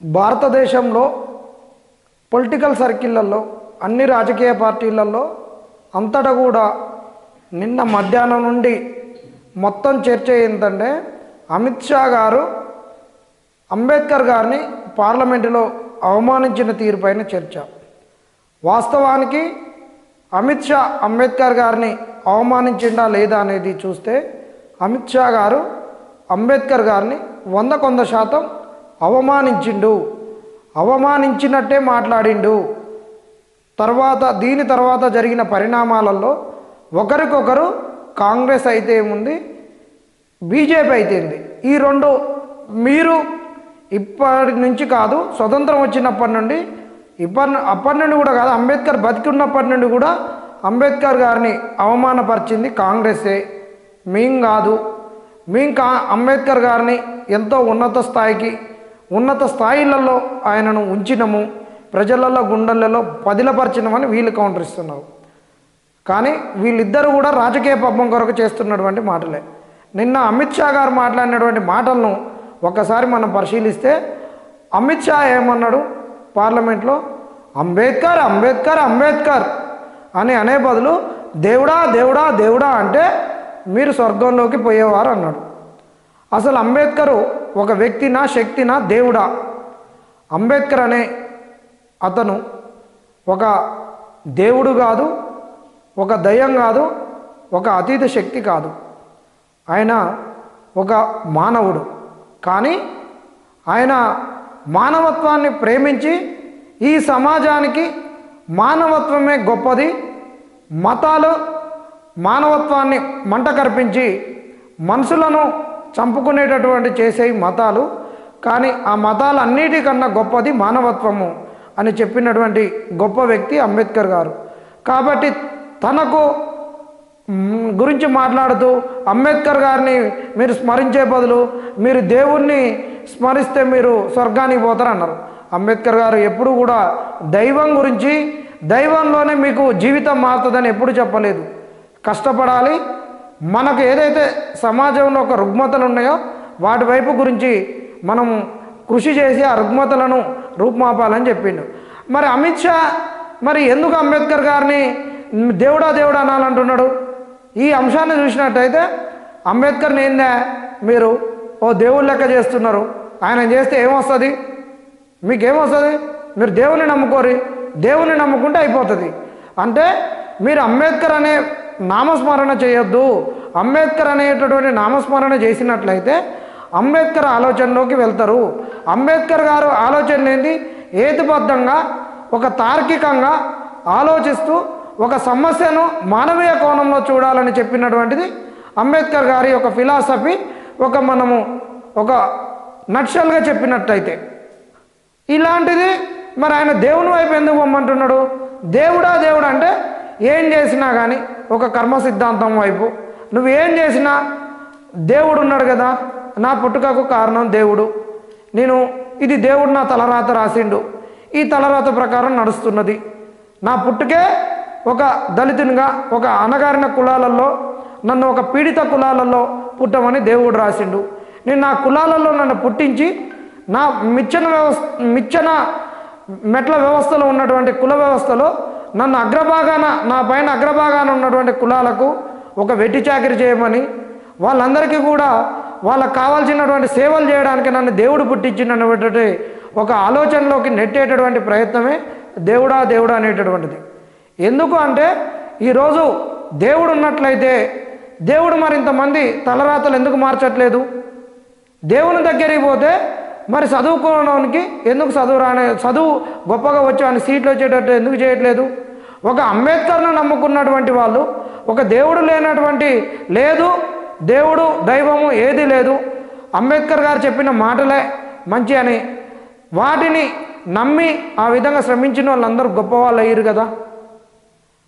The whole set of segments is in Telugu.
భారతదేశంలో పొలిటికల్ సర్కిళ్ళల్లో అన్ని రాజకీయ పార్టీలలో అంతటా కూడా నిన్న మధ్యాహ్నం నుండి మొత్తం చర్చ ఏంటంటే అమిత్ షా గారు అంబేద్కర్ గారిని పార్లమెంటులో అవమానించిన తీరుపైన చర్చ. వాస్తవానికి అమిత్ షా అంబేద్కర్ గారిని అవమానించిండా లేదా అనేది చూస్తే అమిత్ షా గారు అంబేద్కర్ గారిని వంద కొంద శాతం అవమానించిండు. అవమానించినట్టే మాట్లాడిండు. తర్వాత దీని తర్వాత జరిగిన పరిణామాలలో ఒకరికొకరు కాంగ్రెస్ అయితే ఏముంది? బీజేపీ అయితేంది ఈ రెండు మీరు ఇప్పటి నుంచి కాదు స్వతంత్రం వచ్చినప్పటి నుండి ఇప్పటి అప్పటి నుండి కూడా కాదు అంబేద్కర్ బతికున్నప్పటి నుండి కూడా అంబేద్కర్ గారిని అవమానపరిచింది కాంగ్రెసే. మేం కాదు. మేం కా అంబేద్కర్ గారిని ఎంతో ఉన్నత స్థాయికి ఉన్నత స్థాయిలలో ఆయనను ఉంచినము ప్రజలలో గుండెలలో పదిలపరచినమని వీళ్ళు కౌంటర్ ఇస్తున్నారు. కానీ వీళ్ళిద్దరూ కూడా రాజకీయ పబ్బం కొరకు చేస్తున్నటువంటి మాటలే. నిన్న అమిత్ షా గారు మాట్లాడినటువంటి మాటలను ఒకసారి మనం పరిశీలిస్తే అమిత్ షా ఏమన్నాడు? పార్లమెంట్లో అంబేద్కర్ అంబేద్కర్ అంబేద్కర్ అని అనే బదులు దేవుడా దేవుడా దేవుడా అంటే మీరు స్వర్గంలోకి పోయేవారు అన్నాడు. అసలు అంబేద్కరు ఒక వ్యక్తినా శక్తినా దేవుడా? అంబేద్కర్ అనే అతను ఒక దేవుడు కాదు ఒక దయ్యం కాదు ఒక అతీత శక్తి కాదు. ఆయన ఒక మానవుడు. కానీ ఆయన మానవత్వాన్ని ప్రేమించి ఈ సమాజానికి మానవత్వమే గొప్పది. మతాలు మానవత్వాన్ని మంట కర్పించి మనుషులను చంపుకునేటటువంటి చేసే మతాలు కానీ ఆ మతాలన్నిటికన్నా గొప్పది మానవత్వము అని చెప్పినటువంటి గొప్ప వ్యక్తి అంబేద్కర్ గారు. కాబట్టి తనకు గురించి మాట్లాడుతూ అంబేద్కర్ గారిని మీరు స్మరించే బదులు మీరు దేవుణ్ణి స్మరిస్తే మీరు స్వర్గానికి పోతారన్నారు. అంబేద్కర్ గారు ఎప్పుడు కూడా దైవం గురించి దైవంలోనే మీకు జీవితం మారుతుందని ఎప్పుడు చెప్పలేదు. కష్టపడాలి మనకు ఏదైతే సమాజంలో ఒక రుగ్మతలు ఉన్నాయో వాటి వైపు గురించి మనం కృషి చేసి ఆ రుగ్మతలను రూపుమాపాలని చెప్పిండు. మరి అమిత్ షా మరి ఎందుకు అంబేద్కర్ గారిని దేవుడా దేవుడా అనాలంటున్నాడు? ఈ అంశాన్ని చూసినట్టయితే అంబేద్కర్ని ఏందా మీరు ఓ దేవుడు లెక్క చేస్తున్నారు? ఆయన చేస్తే ఏమొస్తుంది? మీకేమొస్తుంది? మీరు దేవుని నమ్ముకోరి దేవుని నమ్ముకుంటే అయిపోతుంది. అంటే మీరు అంబేద్కర్ అనే నామస్మరణ చేయొద్దు. అంబేద్కర్ అనేటటువంటి నామస్మరణ చేసినట్లయితే అంబేద్కర్ ఆలోచనలోకి వెళ్తారు. అంబేద్కర్ గారు ఆలోచన ఏంది? ఏతుబద్ధంగా ఒక తార్కికంగా ఆలోచిస్తూ ఒక సమస్యను మానవీయ కోణంలో చూడాలని చెప్పినటువంటిది అంబేద్కర్ గారి ఒక ఫిలాసఫీ ఒక మనము ఒక నక్షల్గా చెప్పినట్టయితే. ఇలాంటిది మరి ఆయన దేవుని వైపు ఎందుకు పొమ్మంటున్నాడు? దేవుడా దేవుడు అంటే ఏం చేసినా కానీ ఒక కర్మ సిద్ధాంతం వైపు. నువ్వు ఏం చేసినా దేవుడు ఉన్నాడు కదా నా పుట్టుకకు కారణం దేవుడు. నేను ఇది దేవుడు నా తలరాత రాసిండు. ఈ తలరాత ప్రకారం నడుస్తున్నది. నా పుట్టుకే ఒక దళితునిగా ఒక అనగారిన కులాలలో నన్ను ఒక పీడిత కులాలలో పుట్టమని దేవుడు రాసిండు. నేను నా కులాలలో నన్ను పుట్టించి నా మిచ్చన వ్యవస్థ మిచ్చన మెట్ల వ్యవస్థలో ఉన్నటువంటి కుల వ్యవస్థలో నన్ను అగ్రభాగాన నా పైన అగ్రభాగాన ఉన్నటువంటి కులాలకు ఒక వెట్టి చాకిరి చేయమని వాళ్ళందరికీ కూడా వాళ్ళకు కావాల్సినటువంటి సేవలు చేయడానికి నన్ను దేవుడు పుట్టించినటువంటి ఒక ఆలోచనలోకి నెట్టేటటువంటి ప్రయత్నమే దేవుడా దేవుడా అనేటటువంటిది. ఎందుకు అంటే ఈరోజు దేవుడు ఉన్నట్లయితే దేవుడు మరింతమంది తలరాతలు ఎందుకు మార్చట్లేదు? దేవుని దగ్గరికి పోతే మరి చదువుకోవడానికి ఎందుకు చదువు రానే చదువు గొప్పగా వచ్చి అని సీట్లు వచ్చేటట్టు ఎందుకు చేయట్లేదు? ఒక అంబేద్కర్ను నమ్ముకున్నటువంటి వాళ్ళు ఒక దేవుడు లేనటువంటి లేదు దేవుడు దైవము ఏది లేదు. అంబేద్కర్ గారు చెప్పిన మాటలే మంచి అని. వాటిని నమ్మి ఆ విధంగా శ్రమించిన వాళ్ళందరూ గొప్ప వాళ్ళు అయ్యారు కదా.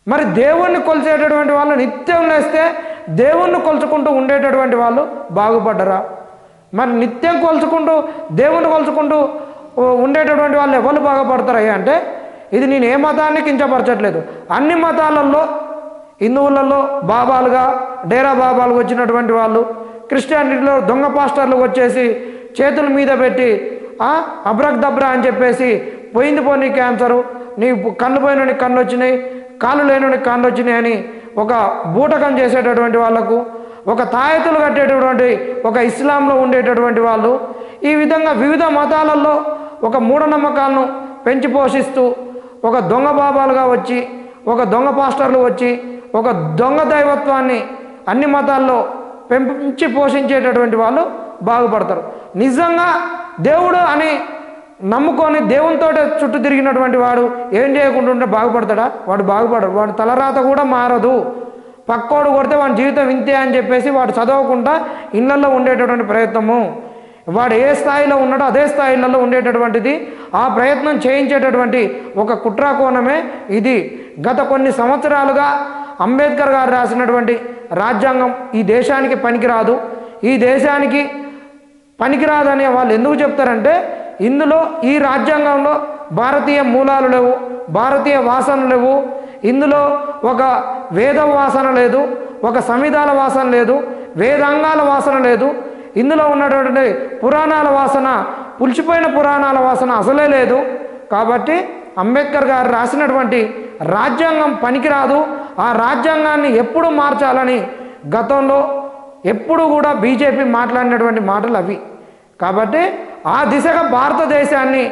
మరి దేవుణ్ణి కొలిచేటటువంటి వాళ్ళు నిత్యం లేస్తే దేవుణ్ణి కొలుచుకుంటూ ఉండేటటువంటి వాళ్ళు బాగుపడ్డరా? మరి నిత్యం కొలుచుకుంటూ దేవుని కొలుచుకుంటూ ఉండేటటువంటి వాళ్ళు ఎవరు బాగుపడతారయ్యా అంటే ఇది నేను ఏ మతాన్ని కించపరచట్లేదు. అన్ని మతాలలో హిందువులలో బాబాలుగా డేరా బాబాలు వచ్చినటువంటి వాళ్ళు క్రిస్టియానిటీలో దొంగ పాస్టర్లు వచ్చేసి చేతుల మీద పెట్టి అబ్రక్ దబ్రా అని చెప్పేసి పోయింది పోనీ క్యాన్సరు నీ కళ్ళు పోయిన కళ్ళు వచ్చినాయి కాళ్ళు లేని కన్ను వచ్చినాయి అని ఒక బూటకం చేసేటటువంటి వాళ్ళకు ఒక తాయెత్తులు కట్టేటటువంటి ఒక ఇస్లాంలో ఉండేటటువంటి వాళ్ళు ఈ విధంగా వివిధ మతాలలో ఒక మూఢనమ్మకాలను పెంచి పోషిస్తూ ఒక దొంగ బాబాలుగా వచ్చి ఒక దొంగ పాస్టర్లు వచ్చి ఒక దొంగ దైవత్వాన్ని అన్ని మతాల్లో పెంచి పోషించేటటువంటి వాళ్ళు బాగుపడతారు. నిజంగా దేవుడు అని నమ్ముకొని దేవునితో చుట్టూ తిరిగినటువంటి వాడు ఏం చేయకుండా ఉంటే బాగుపడతాడా? వాడు బాగుపడడు. వాడు తలరాత కూడా మారదు. పక్కోడు కొడితే వాడి జీవితం ఇంతే అని చెప్పేసి వాడు చదవకుండా ఇళ్ళలో ఉండేటటువంటి ప్రయత్నము. వాడు ఏ స్థాయిలో ఉన్నాడో అదే స్థాయిలలో ఉండేటటువంటిది. ఆ ప్రయత్నం చేయించేటటువంటి ఒక కుట్రాకోణమే ఇది. గత కొన్ని సంవత్సరాలుగా అంబేద్కర్ గారు రాసినటువంటి రాజ్యాంగం ఈ దేశానికి పనికిరాదు. ఈ దేశానికి పనికిరాదని వాళ్ళు ఎందుకు చెప్తారంటే ఇందులో ఈ రాజ్యాంగంలో భారతీయ మూలాలు లేవు భారతీయ వాసనలు లేవు. ఇందులో ఒక వేదం వాసన లేదు ఒక సంవిధాన వాసన లేదు వేదాంగాల వాసన లేదు. ఇందులో ఉన్నటువంటి పురాణాల వాసన పులిచిపోయిన పురాణాల వాసన అసలే లేదు. కాబట్టి అంబేద్కర్ గారు రాసినటువంటి రాజ్యాంగం పనికిరాదు. ఆ రాజ్యాంగాన్ని ఎప్పుడు మార్చాలని గతంలో ఎప్పుడు కూడా బీజేపీ మాట్లాడినటువంటి మాటలు అవి. కాబట్టి ఆ దిశగా భారతదేశాన్ని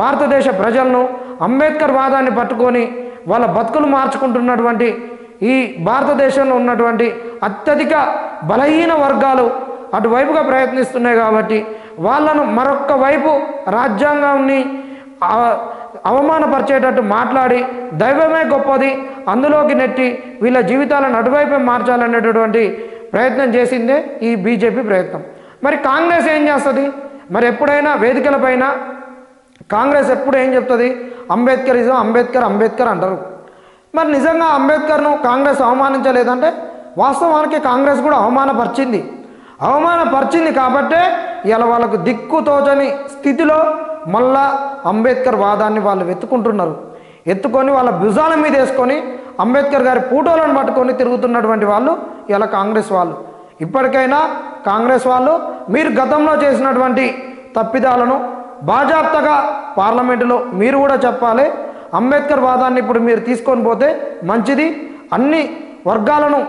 భారతదేశ ప్రజలను అంబేద్కర్ వాదాన్ని పట్టుకొని వాళ్ళ బతుకులు మార్చుకుంటున్నటువంటి ఈ భారతదేశంలో ఉన్నటువంటి అత్యధిక బలహీన వర్గాలు అటువైపుగా ప్రయత్నిస్తున్నాయి కాబట్టి వాళ్ళను మరొక్క వైపు రాజ్యాంగాన్ని అవమానపరిచేటట్టు మాట్లాడి దైవమే గొప్పది అందులోకి నెట్టి వీళ్ళ జీవితాలను అటువైపే మార్చాలనేటటువంటి ప్రయత్నం చేసిందే ఈ బీజేపీ ప్రయత్నం. మరి కాంగ్రెస్ ఏం చేస్తుంది? మరి ఎప్పుడైనా వేదికలపైన కాంగ్రెస్ ఎప్పుడు ఏం చెప్తుంది? అంబేద్కరిజం అంబేద్కర్ అంబేద్కర్ అంటారు. మరి నిజంగా అంబేద్కర్ను కాంగ్రెస్ అవమానించలేదంటే వాస్తవానికి కాంగ్రెస్ కూడా అవమానపరిచింది. అవమానపరిచింది కాబట్టే ఇలా వాళ్ళకు దిక్కుతోచని స్థితిలో మళ్ళా అంబేద్కర్ వాదాన్ని వాళ్ళు వెతుకుంటున్నారు. ఎత్తుకొని వాళ్ళ భుజాల మీద వేసుకొని అంబేద్కర్ గారి ఫోటోలను పట్టుకొని తిరుగుతున్నటువంటి వాళ్ళు ఇలా కాంగ్రెస్ వాళ్ళు. ఇప్పటికైనా కాంగ్రెస్ వాళ్ళు మీరు గతంలో చేసినటువంటి తప్పిదాలను బాజాప్తగా పార్లమెంటులో మీరు కూడా చెప్పాలి. అంబేద్కర్ వాదాన్ని ఇప్పుడు మీరు తీసుకొని పోతే మంచిది. అన్ని వర్గాలను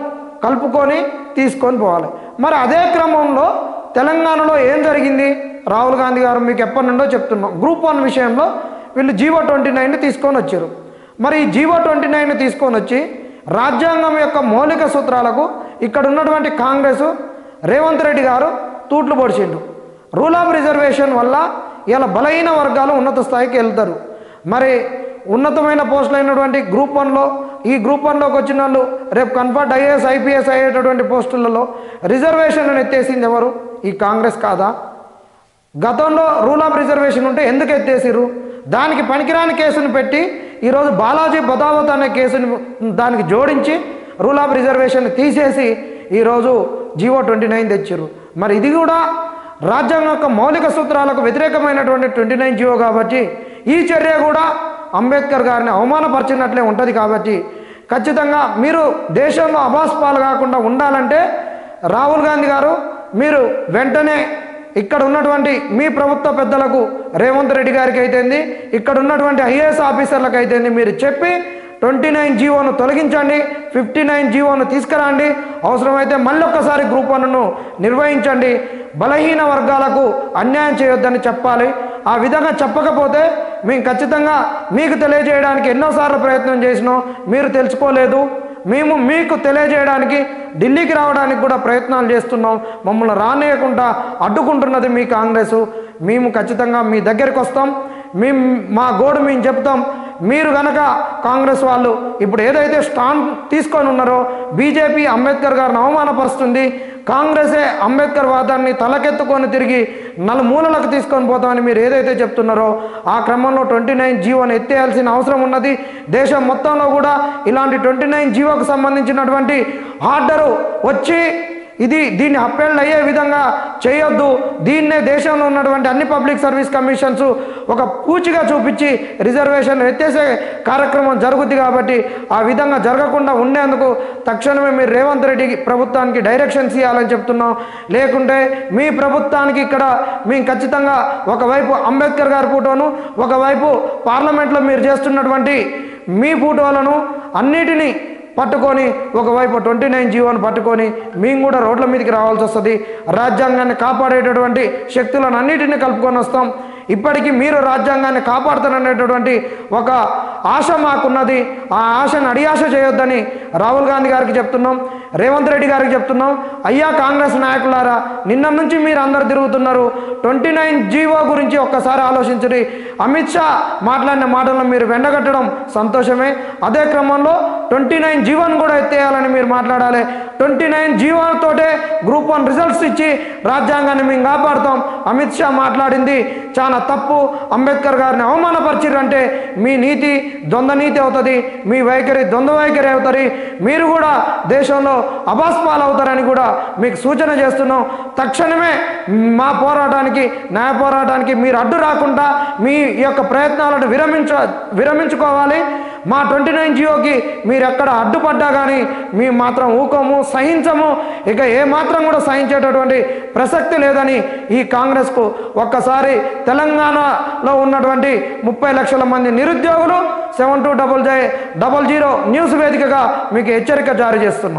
కలుపుకొని తీసుకొని పోవాలి. మరి అదే క్రమంలో తెలంగాణలో ఏం జరిగింది? రాహుల్ గాంధీ గారు మీకు ఎప్పటి నుండో చెప్తున్నాం. గ్రూప్ వన్ విషయంలో వీళ్ళు జీవో ట్వంటీ నైన్ తీసుకొని వచ్చారు. మరి ఈ జీవో ట్వంటీ నైన్ తీసుకొని వచ్చి రాజ్యాంగం యొక్క మౌలిక సూత్రాలకు ఇక్కడ ఉన్నటువంటి కాంగ్రెస్ రేవంత్ రెడ్డి గారు తూట్లు పొడిచిండు. రూల్ ఆఫ్ రిజర్వేషన్ వల్ల ఇలా బలహీన వర్గాలు ఉన్నత స్థాయికి వెళ్తారు. మరి ఉన్నతమైన పోస్టులు అయినటువంటి గ్రూప్ వన్లో ఈ గ్రూప్ వన్లోకి వచ్చిన వాళ్ళు రేపు కన్ఫర్ట్ ఐఏఎస్ ఐపీఎస్ అయ్యేటటువంటి పోస్టులలో రిజర్వేషన్ ఎత్తేసింది ఎవరు? ఈ కాంగ్రెస్ కాదా? గతంలో రూల్ ఆఫ్ రిజర్వేషన్ ఉంటే ఎందుకు ఎత్తేసిర్రు? దానికి పనికిరాని కేసును పెట్టి ఈరోజు బాలాజీ బదావత్ అనే కేసుని దానికి జోడించి రూల్ ఆఫ్ రిజర్వేషన్ తీసేసి ఈరోజు జీవో ట్వంటీ నైన్ తెచ్చారు మరి ఇది కూడా రాజ్యాంగం యొక్క మౌలిక సూత్రాలకు వ్యతిరేకమైనటువంటి ట్వంటీ నైన్ జీవో కాబట్టి ఈ చర్య కూడా అంబేద్కర్ గారిని అవమానపరిచినట్లే ఉంటుంది కాబట్టి ఖచ్చితంగా మీరు దేశంలో అభాస్పాలు కాకుండా ఉండాలంటే రాహుల్ గాంధీ గారు మీరు వెంటనే ఇక్కడ ఉన్నటువంటి మీ ప్రభుత్వ పెద్దలకు రేవంత్ రెడ్డి గారికి అయితేంది ఇక్కడ ఉన్నటువంటి ఐఏఎస్ ఆఫీసర్లకు అయితేంది మీరు చెప్పి ట్వంటీ నైన్ జీవోను తొలగించండి ఫిఫ్టీ నైన్ జీవోను తీసుకురండి అవసరమైతే మళ్ళీ ఒక్కసారి గ్రూప్ వన్ను నిర్వహించండి బలహీన వర్గాలకు అన్యాయం చేయొద్దని చెప్పాలి. ఆ విధంగా చెప్పకపోతే మేము ఖచ్చితంగా మీకు తెలియజేయడానికి ఎన్నోసార్లు ప్రయత్నం చేసినాం మీరు తెలుసుకోలేదు. మేము మీకు తెలియజేయడానికి ఢిల్లీకి రావడానికి కూడా ప్రయత్నాలు చేస్తున్నాం. మమ్మల్ని రానియకుండా అడ్డుకుంటున్నది మీ కాంగ్రెస్. మేము ఖచ్చితంగా మీ దగ్గరికి వస్తాం. మేము మా గోడు మేము చెప్తాం. మీరు గనక కాంగ్రెస్ వాళ్ళు ఇప్పుడు ఏదైతే స్టాండ్ తీసుకొని ఉన్నారో బీజేపీ అంబేద్కర్ గారిని అవమానపరుస్తుంది కాంగ్రెసే అంబేద్కర్ వాదాన్ని తలకెత్తుకొని తిరిగి నలుమూలలకు తీసుకొని పోతామని మీరు ఏదైతే చెప్తున్నారో ఆ క్రమంలో ట్వంటీ నైన్ జీవోని ఎత్తేయాల్సిన అవసరం ఉన్నది. దేశం మొత్తంలో కూడా ఇలాంటి ట్వంటీ నైన్ జీవోకు సంబంధించినటువంటి ఆర్డరు వచ్చి ఇది దీన్ని అప్పేళ్ళు అయ్యే విధంగా చేయొద్దు. దీన్నే దేశంలో ఉన్నటువంటి అన్ని పబ్లిక్ సర్వీస్ కమిషన్స్ ఒక పూచిగా చూపించి రిజర్వేషన్ ఎత్తేసే కార్యక్రమం జరుగుద్ది కాబట్టి ఆ విధంగా జరగకుండా ఉండేందుకు తక్షణమే మీరు రేవంత్ రెడ్డి ప్రభుత్వానికి డైరెక్షన్స్ ఇవ్వాలని చెప్తున్నాం. లేకుంటే మీ ప్రభుత్వానికి ఇక్కడ మేము ఖచ్చితంగా ఒకవైపు అంబేద్కర్ గారి ఫోటోను ఒకవైపు పార్లమెంట్లో మీరు చేస్తున్నటువంటి మీ ఫోటోలను అన్నిటినీ పట్టుకొని ఒకవైపు ట్వంటీ నైన్ జీవోను పట్టుకొని మేము కూడా రోడ్ల మీదకి రావాల్సి వస్తుంది. రాజ్యాంగాన్ని కాపాడేటటువంటి శక్తులను అన్నిటిని కలుపుకొని వస్తాం. ఇప్పటికీ మీరు రాజ్యాంగాన్ని కాపాడుతారనేటటువంటి ఒక ఆశ మాకున్నది. ఆ ఆశను అడియాశ చేయొద్దని రాహుల్ గాంధీ గారికి చెప్తున్నాం రేవంత్ రెడ్డి గారికి చెప్తున్నాం. అయ్యా కాంగ్రెస్ నాయకులారా నిన్న నుంచి మీరు అందరు తిరుగుతున్నారు. ట్వంటీ నైన్ జీవో గురించి ఒక్కసారి ఆలోచించండి. అమిత్ షా మాట్లాడిన మాటలను మీరు వెండగట్టడం సంతోషమే. అదే క్రమంలో ట్వంటీ నైన్ జీవోను కూడా ఎత్తేయాలని మీరు మాట్లాడాలి. ట్వంటీ నైన్ జీవోతోటే గ్రూప్ వన్ రిజల్ట్స్ ఇచ్చి రాజ్యాంగాన్ని మేము కాపాడుతాం. అమిత్ షా మాట్లాడింది. చాలా తప్పు. అంబేద్కర్ గారిని అవమానపరిచిరంటే మీ నీతి ద్వంద్వ నీతి అవుతుంది. మీ వైఖరి ద్వంద్వ వైఖరి అవుతుంది. మీరు కూడా దేశంలో అబాస్పాలు అవుతారని కూడా మీకు సూచన చేస్తున్నాం. తక్షణమే మా పోరాటానికి న్యాయ పోరాటానికి మీరు అడ్డు రాకుండా మీ యొక్క ప్రయత్నాలను విరమించ విరమించుకోవాలి. మా ట్వంటీ నైన్ జియోకి మీరు ఎక్కడ అడ్డుపడ్డా కానీ మేము మాత్రం ఊకోము సహించము. ఇక ఏ మాత్రం కూడా సహించేటటువంటి ప్రసక్తి లేదని ఈ కాంగ్రెస్కు ఒక్కసారి తెలంగాణలో ఉన్నటువంటి ముప్పై లక్షల మంది నిరుద్యోగులు seven two double J double zero news వేదికగా మీకు హెచ్చరిక జారీ చేస్తున్నాం.